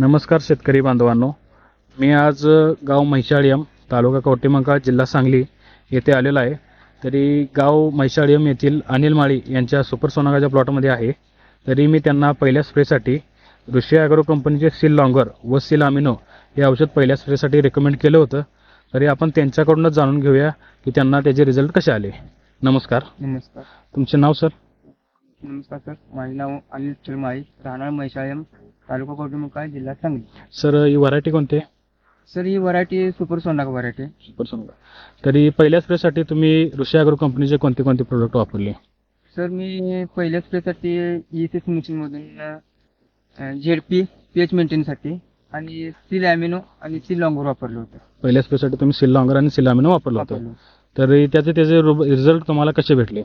नमस्कार शेतकरी बांधवांनो. मी आज गाव म्हैसाळियम तालुका कवटेमंका जिल्हा सांगली येथे आलेलो आहे. तरी गाव म्हैसाळियम येथील अनिल माळी यांच्या सुपर सोनागाच्या प्लॉटमध्ये आहे. तरी मी त्यांना पहिल्या स्प्रेसाठी ऋषी ॲग्रो कंपनीचे सील लॉंगर व सील अमिनो हे औषध पहिल्या स्प्रेसाठी रेकमेंड केलं होतं. तरी आपण त्यांच्याकडूनच जाणून घेऊया की त्यांना त्याचे रिझल्ट कसे आले. नमस्कार. नमस्कार. तुमचे नाव सर? नमस्कार सर. माझे नाव अनिल चिरमाळी राहणार म्हैसाळयम तालुका कौटुंबिका जिल्हा सांगली. सर ही व्हरायटी कोणती सर ही variety super Sonaka variety. Super सोनागा तरी पहिल्या स्प्रेसाठी तुम्ही ऋषी ॲग्रो कंपनीचे कोणते कोणते प्रोडक्ट वापरले? सर मी पहिल्या स्प्रेसाठी ई एस एस मशीनमधून झेड पी पी एच मेंटेनसाठी आणि सील ॲमिनो आणि सील लॉंगवर वापरलं होतं. पहिल्या स्प्रेसाठी तुम्ही सिल लॉंगर आणि सिलामिनो वापरलं होतं. वापरलं. तर त्याचे त्याचे रिझल्ट तुम्हाला कसे भेटले?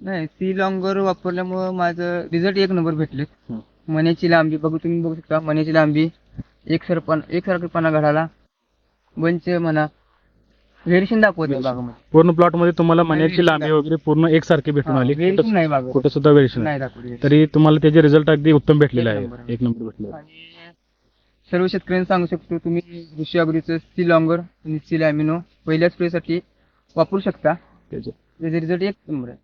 नाही सी लॉंगर वापरल्यामुळं माझं रिझल्ट एक नंबर भेटले. हं. मण्याची लांबी बघू तुम्ही बघू शकता मण्याची लांबी एक सरपण एक सारखेपणा घडाला बंच म्हणा व्हेरिएशन दाखवते बागामध्ये. पूर्ण प्लॉटमध्ये तुम्हाला मण्याची लांबी वगैरे पूर्ण एकसारखी भेटून आली. व्हेरिएशन नाही कुठं सुद्धा नाही. दाखवली तरी तुम्हाला त्याचे रिझल्ट अगदी उत्तम भेटलेले एक आहे. एक नंबर भेटले आणि सर्व शेतकऱ्यांना सांगू शकतो तुम्ही ऋषी अग्रीचं सी लॉंगर आणि सी लॅमिनो पहिल्या स्प्रेसाठी वापरू शकता. त्याचे. त्याचे रिझल्ट एक नंबर आहे.